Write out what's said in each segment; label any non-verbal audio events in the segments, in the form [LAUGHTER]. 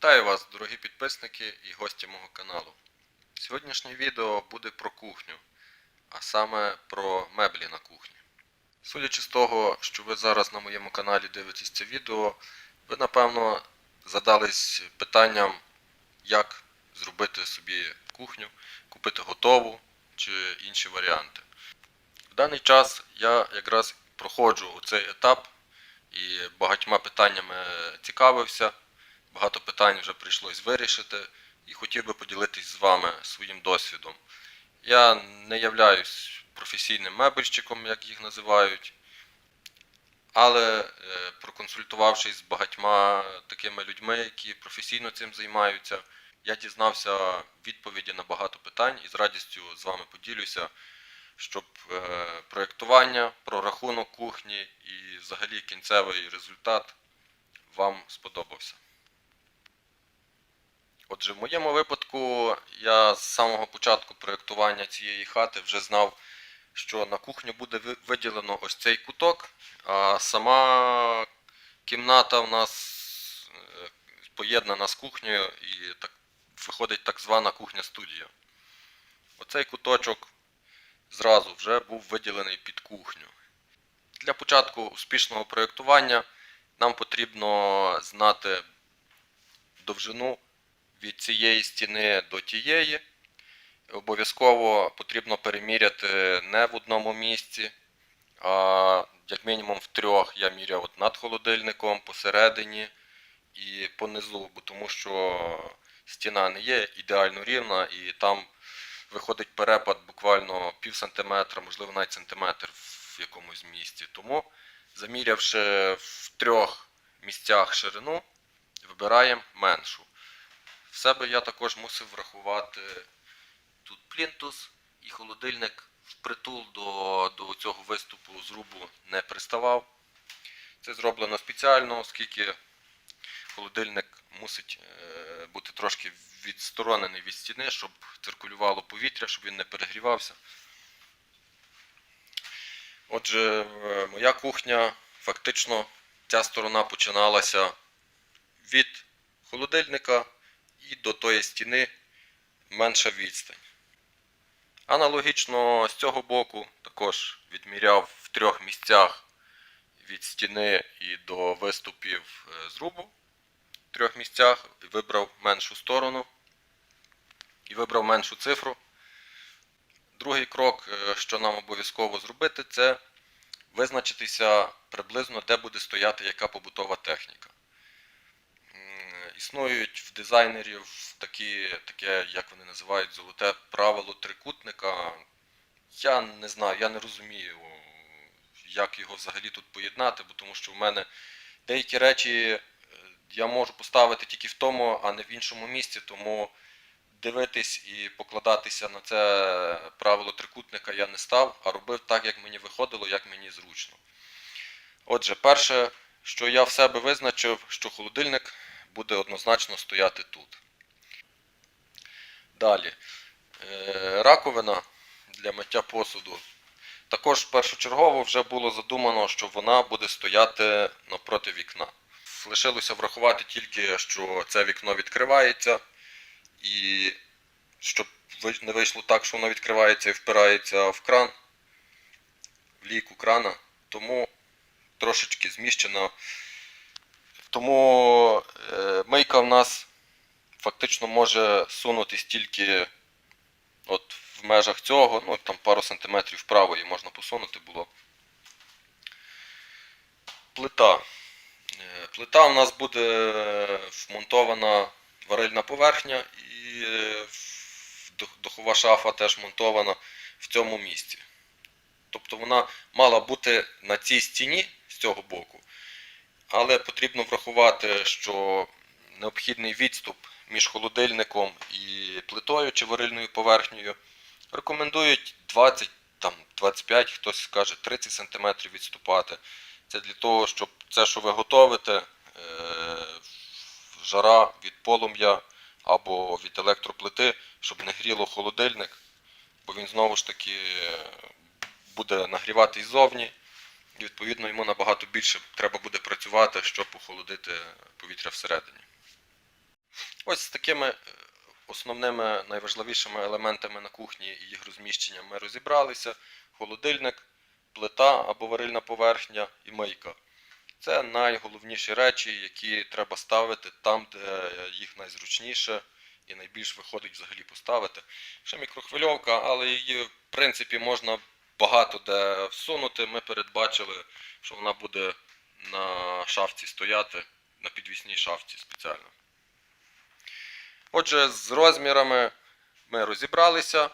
Вітаю вас, дорогі підписники і гості мого каналу. Сьогоднішнє відео буде про кухню, а саме про меблі на кухні. Судячи з того, що ви зараз на моєму каналі дивитесь це відео, ви напевно задались питанням, як зробити собі кухню, купити готову чи інші варіанти. В даний час я якраз проходжу цей етап і багатьма питаннями цікавився. Багато питань вже прийшлось вирішити і хотів би поділитись з вами своїм досвідом. Я не являюсь професійним мебельщиком, як їх називають, але е, проконсультувавшись з багатьма такими людьми, які професійно цим займаються, я дізнався відповіді на багато питань і з радістю з вами поділюся, щоб е, проєктування, прорахунок кухні і взагалі кінцевий результат вам сподобався. Отже, в моєму випадку я з самого початку проєктування цієї хати вже знав, що на кухню буде виділено ось цей куток, а сама кімната в нас е, поєднана з кухнею і так виходить так звана кухня-студія. Оцей куточок зразу вже був виділений під кухню. Для початку успішного проєктування нам потрібно знати довжину від цієї стіни до тієї. Обов'язково потрібно переміряти не в одному місці, а як мінімум в трьох я міряв от над холодильником, посередині і понизу, бо тому що стіна не є ідеально рівна і там виходить перепад буквально пів сантиметра, можливо навіть сантиметр в якомусь місці. Тому, замірявши в трьох місцях ширину, вибираємо меншу. В себе я також мусив врахувати тут плінтус і холодильник впритул до, до цього виступу зрубу не приставав. Це зроблено спеціально, оскільки холодильник мусить е, бути трошки відсторонений від стіни, щоб циркулювало повітря, щоб він не перегрівався. Отже, е, моя кухня фактично ця сторона починалася від холодильника і до тої стіни менша відстань. Аналогічно з цього боку також відміряв в трьох місцях від стіни і до виступів е, зрубу. В трьох місцях вибрав меншу сторону і вибрав меншу цифру. Другий крок, е, що нам обов'язково зробити, це визначитися приблизно, де буде стояти яка побутова техніка. Існують в дизайнерів такі, таке, як вони називають, золоте правило трикутника. Я не знаю, я не розумію, як його взагалі тут поєднати, бо тому що в мене деякі речі е, я можу поставити тільки в тому, а не в іншому місці, тому дивитись і покладатися на це правило трикутника я не став, а робив так, як мені виходило, як мені зручно. Отже, перше, що я в себе визначив, що холодильник буде однозначно стояти тут. Далі. Е, Раковина для миття посуду. Також першочергово вже було задумано, що вона буде стояти навпроти вікна. Лишилося врахувати тільки, що це вікно відкривається, і щоб не вийшло так, що воно відкривається і впирається в кран, в лійку крана, тому трошечки зміщено. Тому е, мийка в нас фактично може сунутись тільки от в межах цього, ну там пару сантиметрів вправо її можна посунути було. Плита. Е, Плита у нас буде вмонтована варильна поверхня і е, духова шафа теж монтована в цьому місці. Тобто вона мала бути на цій стіні з цього боку, але потрібно врахувати, що необхідний відступ між холодильником і плитою чи варильною поверхнею рекомендують 20, там, 25, хтось скаже 30 см відступати. Це для того, щоб це, що ви готовите, е, жара від полум'я або від електроплити, щоб не гріло холодильник, бо він знову ж таки е, буде нагріватись ззовні, і відповідно йому набагато більше треба буде працювати, щоб охолодити повітря всередині. Ось з такими е, основними найважливішими елементами на кухні і їх розміщенням ми розібралися: холодильник, плита або варильна поверхня і мийка. Це найголовніші речі, які треба ставити там, де їх найзручніше і найбільш виходить взагалі поставити. Ще мікрохвильовка, але її в принципі можна багато де всунути. Ми передбачили, що вона буде на шафці стояти, на підвісній шафці спеціально. Отже, з розмірами ми розібралися,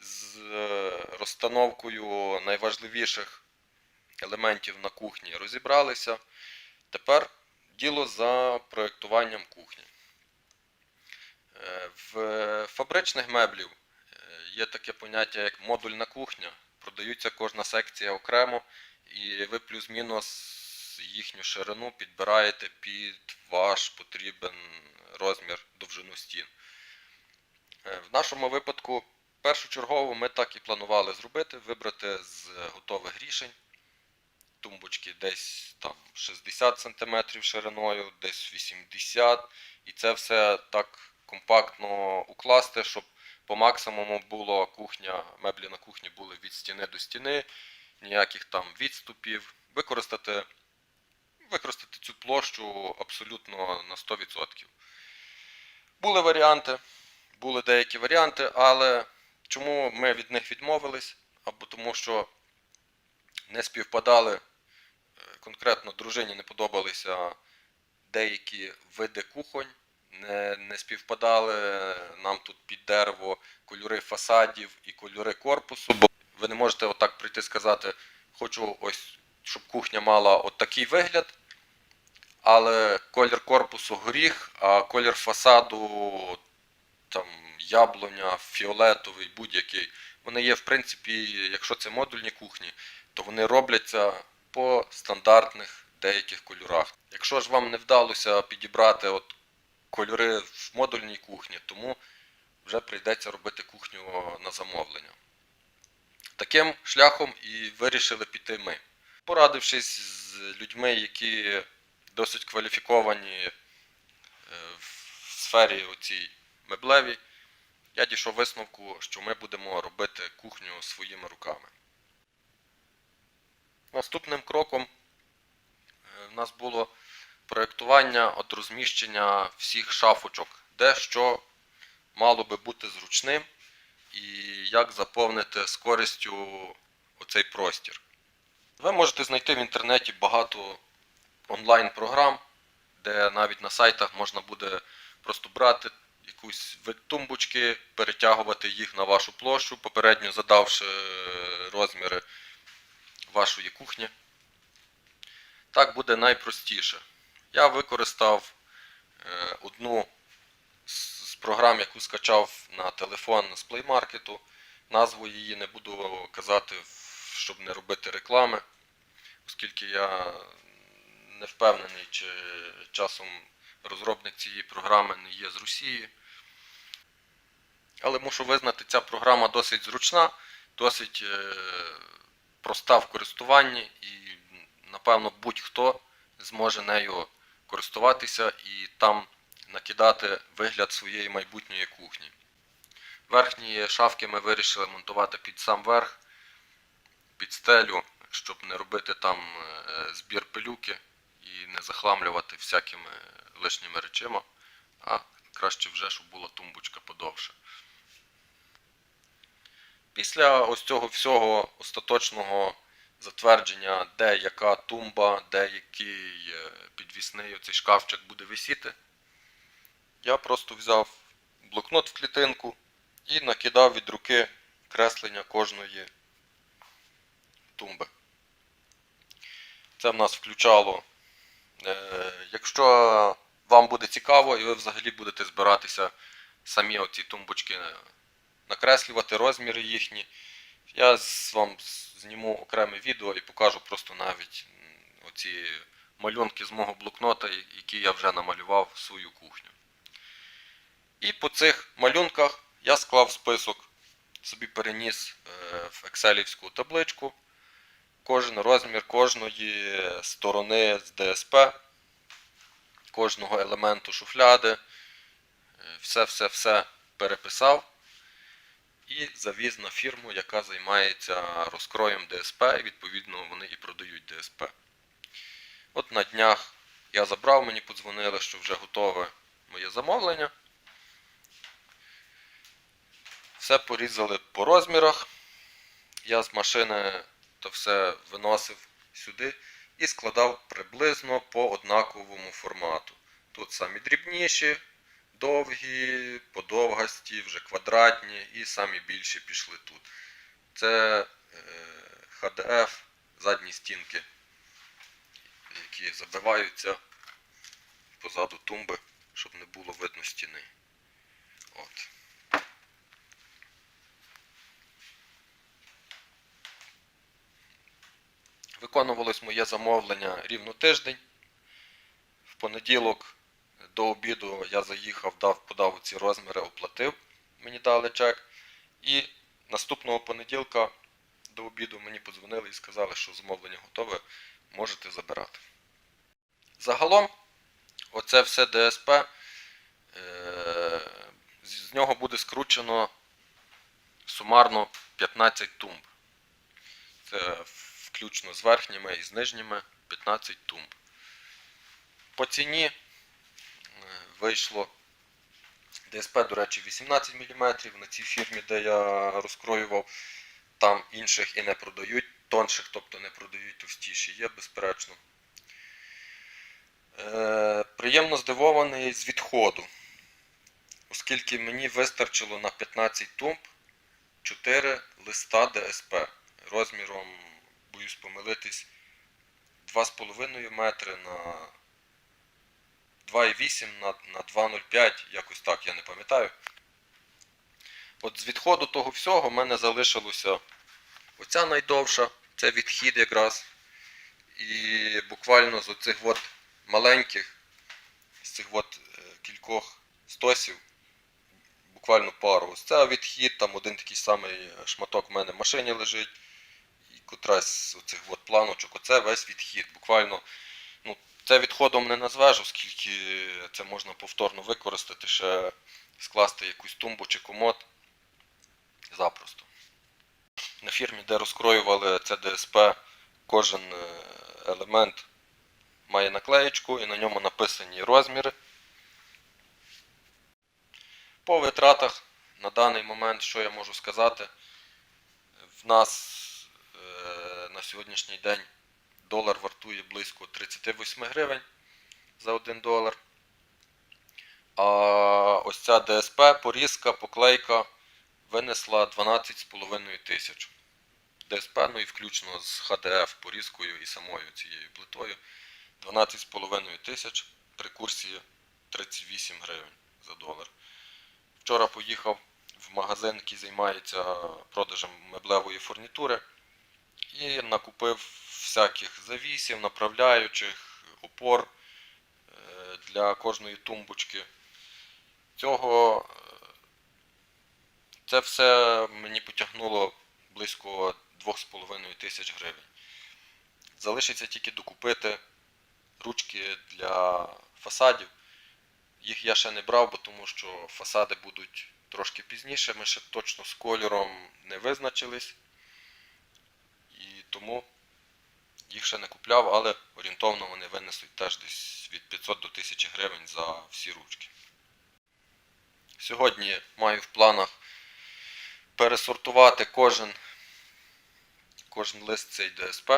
з е, розстановкою найважливіших елементів на кухні розібралися. Тепер діло за проєктуванням кухні. Е, В фабричних меблів е, є таке поняття як модульна кухня. Продаються кожна секція окремо, і ви плюс-мінус їхню ширину підбираєте під ваш потрібен розмір довжину стін. Е, В нашому випадку першочергово ми так і планували зробити, вибрати з готових рішень тумбочки десь там 60 см шириною, десь 80 і це все так компактно укласти, щоб по максимуму було кухня, меблі на кухні були від стіни до стіни, ніяких там відступів. Використати, використати цю площу абсолютно на 100%. Були варіанти, були деякі варіанти, але чому ми від них відмовились? Або тому що не співпадали, е, конкретно дружині не подобалися деякі види кухонь, не, не співпадали нам тут під дерево кольори фасадів і кольори корпусу. Бо ви не можете отак прийти і сказати, хочу ось, щоб кухня мала от такий вигляд, але колір корпусу горіх, а колір фасаду там яблуня, фіолетовий, будь-який. Вони є, в принципі, якщо це модульні кухні, то вони робляться по стандартних деяких кольорах. Якщо ж вам не вдалося підібрати от кольори в модульній кухні, тому вже прийдеться робити кухню на замовлення. Таким шляхом і вирішили піти ми. Порадившись з людьми, які досить кваліфіковані е, в сфері оцій меблевій, я дійшов висновку, що ми будемо робити кухню своїми руками. Наступним кроком е, в нас було проєктування от розміщення всіх шафочок, де що мало би бути зручним і як заповнити з користю оцей простір. Ви можете знайти в інтернеті багато онлайн-програм, де навіть на сайтах можна буде просто брати якусь вид тумбочки, перетягувати їх на вашу площу, попередньо задавши е, розміри вашої кухні. Так буде найпростіше. Я використав е, одну з програм, яку скачав на телефон з Play Market. Назву її не буду казати, щоб не робити реклами, оскільки я не впевнений, чи часом розробник цієї програми не є з Росії. Але мушу визнати, ця програма досить зручна, досить е, проста в користуванні і, напевно, будь-хто зможе нею користуватися і там накидати вигляд своєї майбутньої кухні. Верхні шафки ми вирішили монтувати під сам верх, під стелю, щоб не робити там е, збір пилюки і не захламлювати всякими лишніми речима, а краще вже, щоб була тумбочка подовше. Після ось цього всього остаточного затвердження, де яка тумба, де який е, підвісний оцей шкафчик буде висіти, я просто взяв блокнот в клітинку і накидав від руки креслення кожної тумби. Це в нас включало. Е, якщо вам буде цікаво і ви взагалі будете збиратися самі оці тумбочки накреслювати розміри їхні, я вам зніму окреме відео і покажу просто навіть оці малюнки з мого блокнота, які я вже намалював в свою кухню. І по цих малюнках я склав список, собі переніс е, в екселівську табличку. Кожен розмір кожної сторони з ДСП, кожного елементу шуфляди, все-все-все переписав і завіз на фірму, яка займається розкроєм ДСП, і відповідно вони і продають ДСП. От на днях я забрав, мені подзвонили, що вже готове моє замовлення. Все порізали по розмірах. Я з машини то все виносив сюди і складав приблизно по однаковому формату. Тут самі дрібніші, довгі, подовгасті, вже квадратні і самі більші пішли тут. Це е, HDF, задні стінки, які забиваються позаду тумби, щоб не було видно стіни. От. Виконувалось моє замовлення рівно тиждень. В понеділок до обіду я заїхав, дав, подав ці розміри, оплатив, мені дали чек. І наступного понеділка до обіду мені подзвонили і сказали, що замовлення готове, можете забирати. Загалом, оце все ДСП, е, з нього буде скручено сумарно 15 тумб. Це включно з верхніми і з нижніми 15 тумб. По ціні вийшло ДСП, до речі, 18 мм. На цій фірмі, де я розкроював, там інших і не продають, тонших, тобто не продають товстіші, є, безперечно. Е, приємно здивований з відходу, оскільки мені вистачило на 15 тумб 4 листа ДСП розміром, боюсь помилитись, 2,5 метри на 2,8 на, на 2,05, якось так, я не пам'ятаю. От з відходу того всього в мене залишилося оця найдовша, це відхід якраз. І буквально з оцих от маленьких, з цих от е, кількох стосів, буквально пару. Ось це відхід, там один такий самий шматок в мене в машині лежить. І котрась з оцих от планочок, оце весь відхід. Буквально, це відходом не назвеш, оскільки це можна повторно використати, ще скласти якусь тумбу чи комод запросто. На фірмі, де розкроювали ДСП, кожен е, елемент має наклеєчку і на ньому написані розміри. По витратах на даний момент, що я можу сказати, в нас е, на сьогоднішній день долар вартує близько 38 гривень за 1 долар. А ось ця ДСП, порізка, поклейка винесла 12,5 тисяч. ДСП, ну і включно з ХДФ порізкою і самою цією плитою 12,5 тисяч при курсі 38 гривень за долар. Вчора поїхав в магазин, який займається продажем меблевої фурнітури, і накупив всяких завісів, направляючих, опор е, для кожної тумбочки. Цього е, це все мені потягнуло близько 2,5 тисяч гривень. Залишиться тільки докупити ручки для фасадів. Їх я ще не брав, бо тому що фасади будуть трошки пізніше. Ми ще точно з кольором не визначились. І тому їх ще не купляв, але орієнтовно вони винесуть теж десь від 500 до 1000 гривень за всі ручки. Сьогодні маю в планах пересортувати кожен, кожен лист цей ДСП,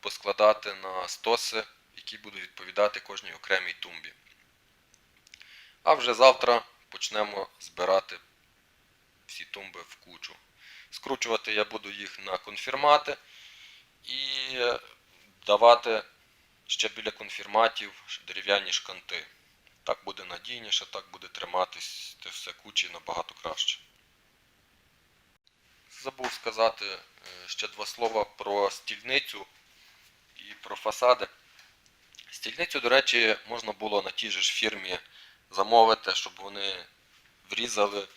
поскладати на стоси, які будуть відповідати кожній окремій тумбі. А вже завтра почнемо збирати всі тумби в кучу. Скручувати я буду їх на конфірмати і давати ще біля конфірматів дерев'яні шканти. Так буде надійніше, так буде триматись те все кучі набагато краще. Забув сказати е, ще два слова про стільницю і про фасади. Стільницю, до речі, можна було на тій же ж фірмі замовити, щоб вони врізали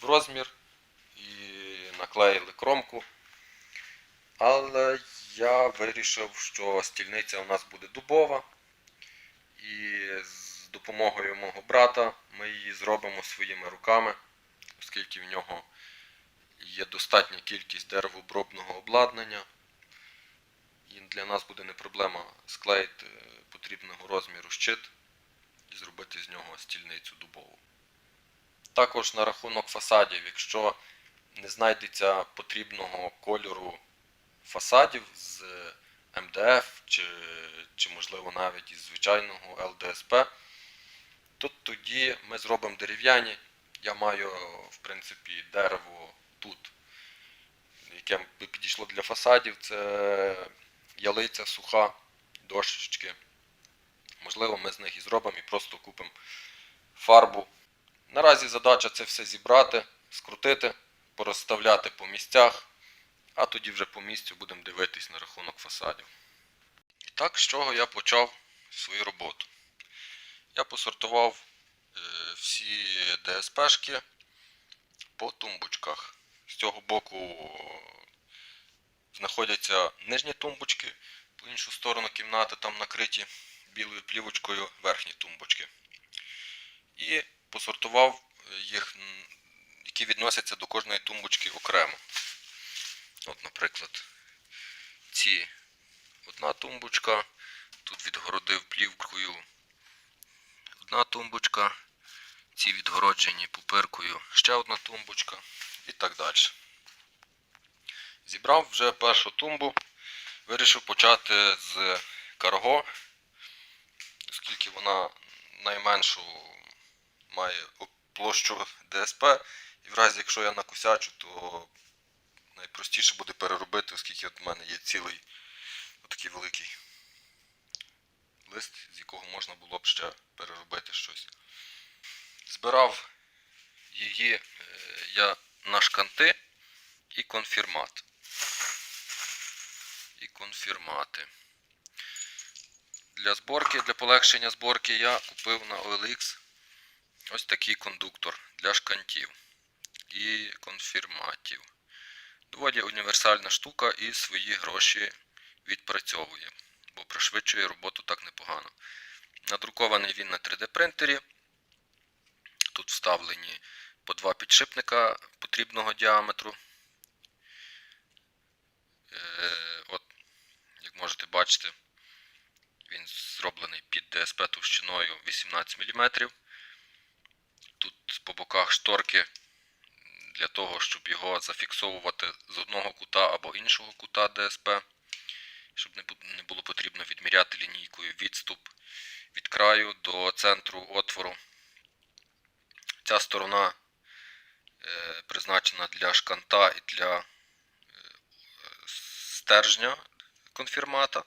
в розмір і наклеїли кромку. Але я вирішив, що стільниця у нас буде дубова. І з допомогою мого брата ми її зробимо своїми руками, оскільки в нього є достатня кількість деревообробного обладнання. І для нас буде не проблема склеїти потрібного розміру щит і зробити з нього стільницю дубову. Також на рахунок фасадів, якщо не знайдеться потрібного кольору фасадів з МДФ чи, чи можливо навіть із звичайного ЛДСП, то тоді ми зробимо дерев'яні. Я маю, в принципі, дерево тут, яке би підійшло для фасадів. Це ялиця суха, дощечки. Можливо, ми з них і зробимо і просто купимо фарбу. Наразі задача це все зібрати, скрутити, порозставляти по місцях, а тоді вже по місцю будемо дивитись на рахунок фасадів. І так, з чого я почав свою роботу? Я посортував е, всі ДСПшки по тумбочках. З цього боку знаходяться нижні тумбочки, по іншу сторону кімнати там накриті білою плівочкою верхні тумбочки. І посортував їх, які відносяться до кожної тумбочки окремо. От, наприклад, ці одна тумбочка, тут відгородив плівкою. Одна тумбочка, ці відгороджені пупиркою. Ще одна тумбочка і так далі. Зібрав вже першу тумбу, вирішив почати з карго, оскільки вона найменшу має площу ДСП, і в разі, якщо я накосячу, то найпростіше буде переробити, оскільки от в мене є цілий такий великий лист, з якого можна було б ще переробити щось. Збирав її е, я на шканти і конфірмат. І конфірмати. Для зборки, для полегшення зборки я купив на OLX ось такий кондуктор для шкантів і конфірматів. Доволі універсальна штука і свої гроші відпрацьовує, бо пришвидшує роботу так непогано. Надрукований він на 3D принтері. Тут вставлені по два підшипника потрібного діаметру. Е, От, як можете бачити, він зроблений під ДСП товщиною 18 мм. Тут по боках шторки для того, щоб його зафіксовувати з одного кута або іншого кута ДСП, щоб не було потрібно відміряти лінійкою відступ від краю до центру отвору. Ця сторона е, призначена для шканта і для е, стержня конфірмата.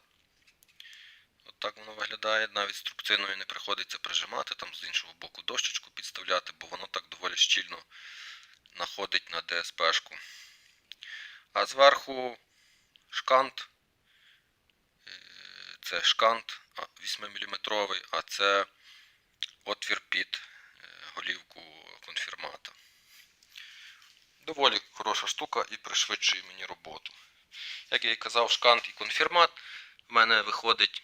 От так воно виглядає. Навіть струбциною не приходиться прижимати, там з іншого боку дощечку підставляти, бо воно так доволі щільно находить на ДСПшку. А зверху шкант. Е, Це шкант 8-мм, а це отвір під е, голівку конфірмата. Доволі хороша штука і пришвидшує мені роботу. Як я і казав, шкант і конфірмат. В мене виходить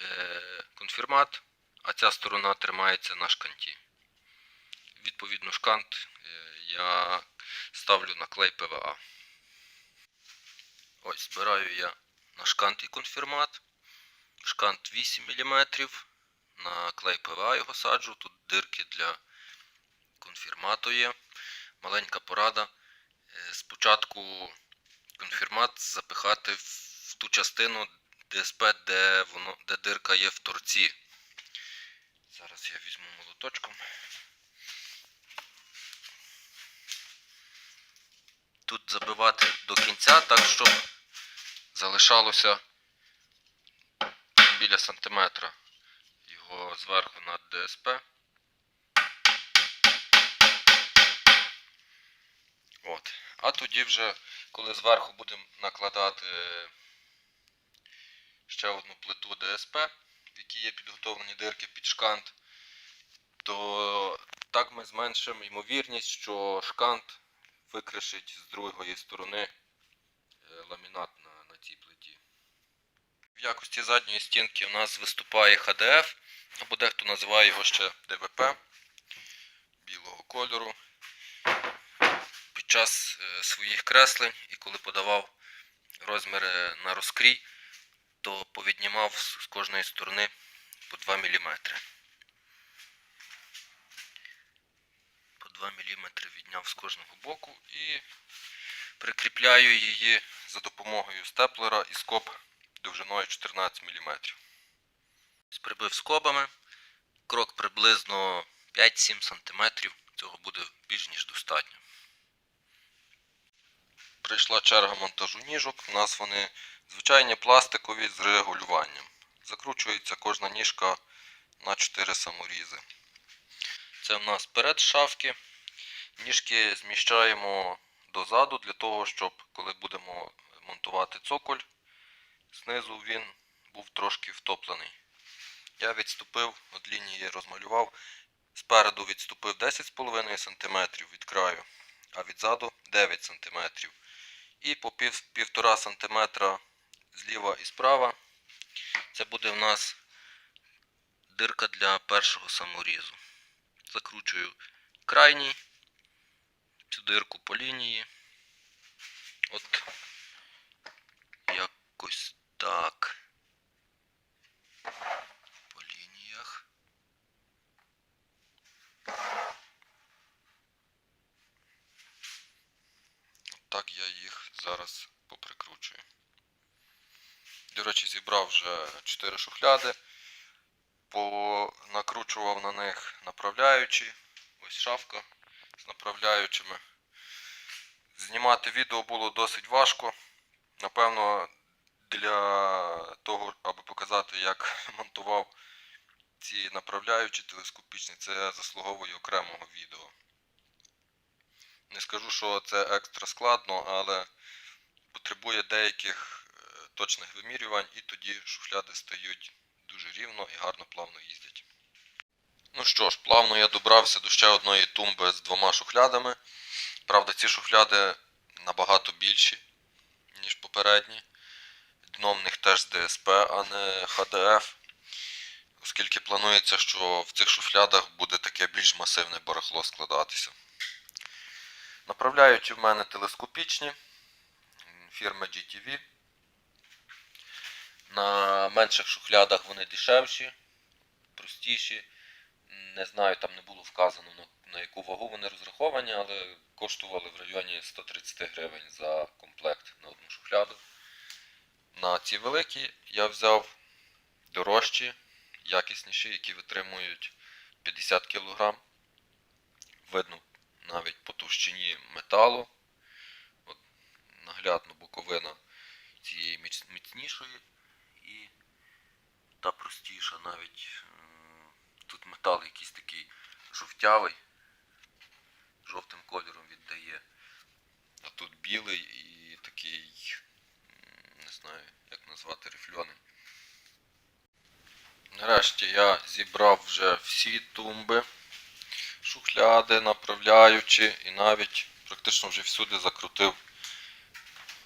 е, конфірмат, а ця сторона тримається на шканті. Відповідно, шкант я ставлю на клей ПВА. Ось, збираю я на шкант і конфірмат. Шкант 8 мм. На клей ПВА його саджу. Тут дирки для конфірмату є. Маленька порада. Е, Спочатку конфірмат запихати в ту частину ДСП, де, воно, де дирка є в торці. Зараз я візьму молоточком. Тут забивати до кінця, так щоб залишалося біля сантиметра його зверху над ДСП. От. А тоді вже, коли зверху будемо накладати ще одну плиту ДСП, в якій є підготовлені дирки під шкант, то так ми зменшимо ймовірність, що шкант викришить з другої сторони е, ламінат на, на цій плиті. В якості задньої стінки у нас виступає ХДФ. або дехто називає його ще ДВП білого кольору. Під час е, своїх креслень і коли подавав розміри на розкрій, то повіднімав з кожної сторони по 2 мм. 2 мм відняв з кожного боку і прикріпляю її за допомогою степлера і скоб довжиною 14 мм. Прибив скобами. Крок приблизно 5-7 см. Цього буде більш ніж достатньо. Прийшла черга монтажу ніжок. У нас вони звичайні пластикові з регулюванням. Закручується кожна ніжка на 4 саморізи. Це в нас перед шафки. Ніжки зміщаємо дозаду для того, щоб коли будемо монтувати цоколь, знизу він був трошки втоплений. Я відступив від лінії, розмалював. Спереду відступив 10,5 см від краю, а відзаду 9 см. І по пів, 1,5 см зліва і справа. Це буде в нас дирка для першого саморізу. Закручую крайній, цю дирку по лінії. От якось так. По лініях. Так я їх зараз поприкручую. До речі, зібрав вже 4 шухляди, накручував на них направляючі. Ось шафка з направляючими. Знімати відео було досить важко. Напевно, для того, аби показати, як [LAUGHS] монтував ці направляючі телескопічні, це заслуговує окремого відео. Не скажу, що це екстра складно, але потребує деяких е, точних вимірювань, і тоді шухляди стають дуже рівно і гарно плавно їздять. Ну що ж, плавно я добрався до ще одної тумби з двома шухлядами. Правда, ці шухляди набагато більші, ніж попередні. Дно в них теж ДСП, а не ХДФ. Оскільки планується, що в цих шуфлядах буде таке більш масивне барахло складатися. Направляючі в мене телескопічні фірми GTV. На менших шухлядах вони дешевші, простіші. Не знаю, там не було вказано на, яку вагу вони розраховані, але коштували в районі 130 гривень за комплект на одну шухляду. На ці великі я взяв дорожчі, якісніші, які витримують 50 кг. Видно навіть по товщині металу. От, наглядно боковина цієї міцнішої та простіша навіть. Тут метал якийсь такий жовтявий, жовтим кольором віддає. А тут білий і такий, не знаю, як назвати, рифльоний. Нарешті я зібрав вже всі тумби, шухляди, направляючи і навіть практично вже всюди закрутив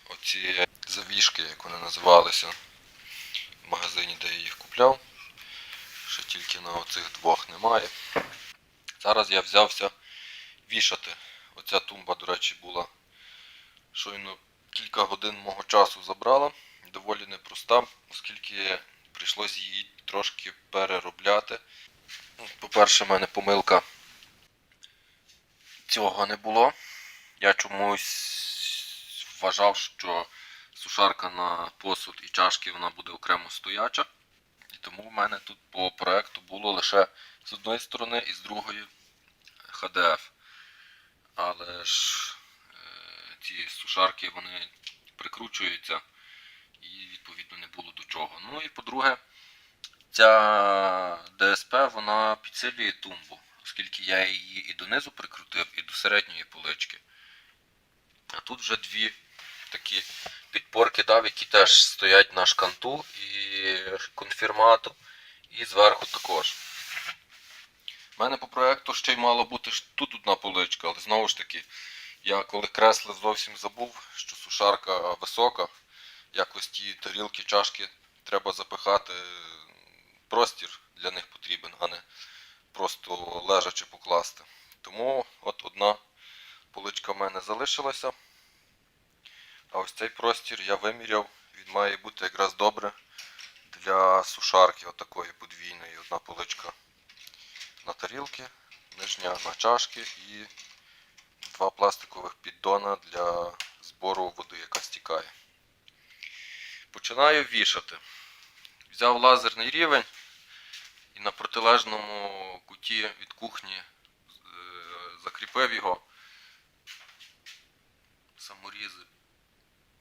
оці завішки, як вони називалися в магазині, де я їх купляв. Ще тільки на оцих двох немає. Зараз я взявся вішати. Оця тумба, до речі, була щойно кілька годин мого часу забрала. Доволі непроста, оскільки прийшлось її трошки переробляти. Ну, По-перше, в мене помилка цього не було. Я чомусь вважав, що сушарка на посуд і чашки вона буде окремо стояча. І тому в мене тут по проекту було лише з одної сторони і з другої HDF. Але ж е, ці сушарки вони прикручуються і відповідно не було до чого. Ну і по-друге, ця ДСП вона підсилює тумбу, оскільки я її і донизу прикрутив, і до середньої полички. А тут вже дві такі підпорки дав, які теж стоять на шканту і конфірмату, і зверху також. У мене по проекту ще й мало бути тут одна поличка, але знову ж таки, я коли креслив зовсім забув, що сушарка висока, якось ті тарілки, чашки треба запихати простір для них потрібен, а не просто лежачи покласти. Тому от одна поличка в мене залишилася. А ось цей простір я виміряв, він має бути якраз добре для сушарки отакої подвійної. Одна поличка на тарілки, нижня на чашки і два пластикових піддона для збору води, яка стікає. Починаю вішати. Взяв лазерний рівень і на протилежному куті від кухні е, закріпив його. Саморізи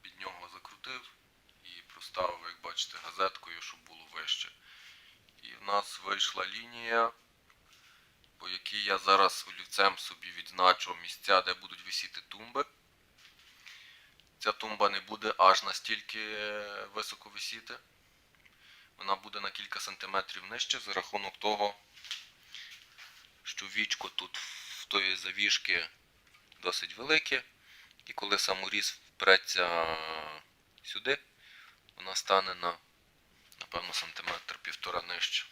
під нього закрутив і як бачите, газеткою, щоб було вище. І в нас вийшла лінія, по якій я зараз олівцем собі відзначу місця, де будуть висіти тумби. Ця тумба не буде аж настільки е, високо висіти. Вона буде на кілька сантиметрів нижче за рахунок того, що вічко тут в тої завішки досить велике. І коли саморіз впреться сюди, вона стане на, напевно, сантиметр півтора нижче.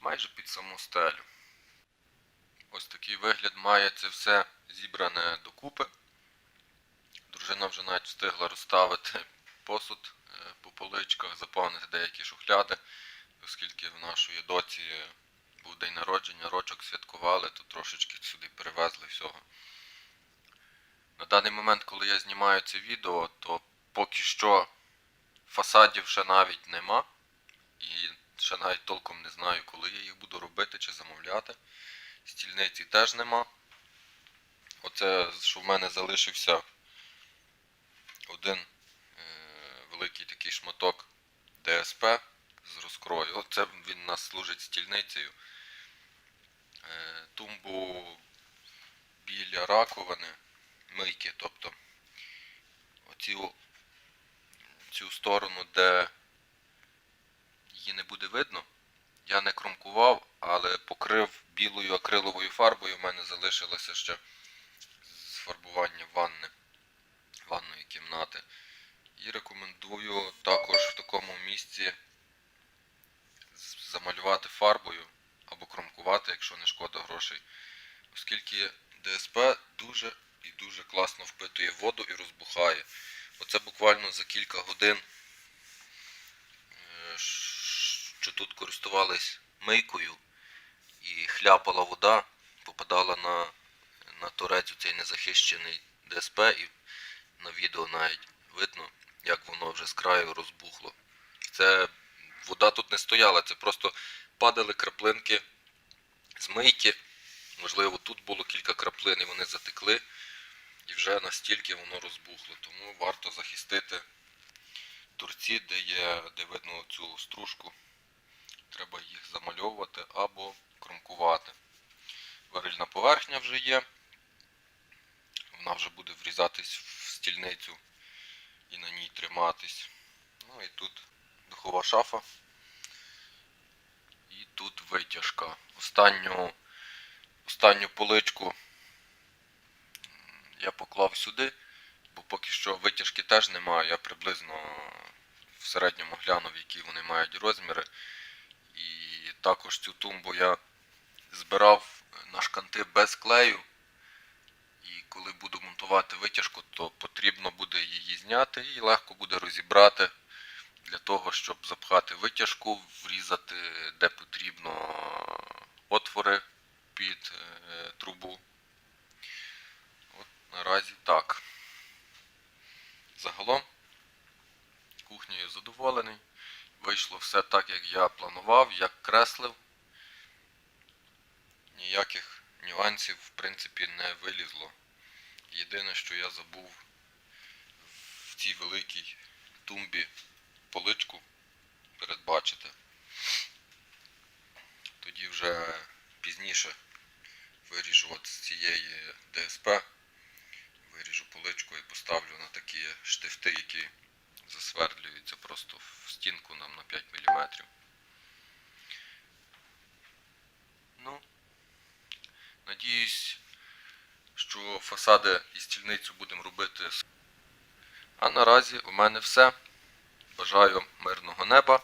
Майже під саму стелю. Ось такий вигляд має це все зібране докупи. Дружина вже навіть встигла розставити посуд е, по поличках, заповнити деякі шухляди, оскільки в нашої доці був день народження, рочок святкували, то трошечки сюди перевезли всього. На даний момент, коли я знімаю це відео, то поки що фасадів ще навіть нема. І ще навіть толком не знаю, коли я їх буду робити чи замовляти. Стільниці теж нема. Оце, що в мене залишився один е, великий такий шматок ДСП з розкрою. Оце він нас служить стільницею. Е, тумбу біля раковини, мийки, тобто оцю цю сторону, де її не буде видно, я не кромкував, але покрив білою акриловою фарбою. У мене залишилося ще з фарбування ванни, ванної кімнати. І рекомендую також в такому місці замалювати фарбою або кромкувати, якщо не шкода грошей. Оскільки ДСП дуже і дуже класно впитує воду і розбухає. Оце буквально за кілька годин, е, що тут користувались мийкою і хляпала вода, попадала на, на торець цей незахищений ДСП, і на відео навіть видно, як воно вже з краю розбухло. Це вода тут не стояла, це просто падали краплинки з мийки. Можливо, тут було кілька краплин і вони затекли, і вже настільки воно розбухло. Тому варто захистити торці, де є, де видно цю стружку. Треба їх замальовувати або кромкувати. Варильна поверхня вже є. Вона вже буде врізатись в стільницю і на ній триматись. Ну і тут духова шафа. І тут витяжка. Останню, останню поличку я поклав сюди, бо поки що витяжки теж немає. Я приблизно в середньому глянув, які вони мають розміри. І також цю тумбу я збирав на шканти без клею. І коли буду монтувати витяжку, то потрібно буде її зняти і легко буде розібрати для того, щоб запхати витяжку, врізати де потрібно отвори під е, трубу. Наразі так. Загалом кухнею задоволений. Вийшло все так, як я планував, як креслив. Ніяких нюансів, в принципі, не вилізло. Єдине, що я забув в цій великій тумбі поличку передбачити. Тоді вже пізніше виріжу от з цієї ДСП, виріжу поличку і поставлю на такі штифти, які засвердлюються просто в стінку нам на 5 мм. Ну, надіюсь, що фасади і стільницю будемо робити. А наразі у мене все. Бажаю мирного неба,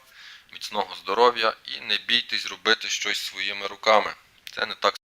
міцного здоров'я і не бійтесь робити щось своїми руками. Це не так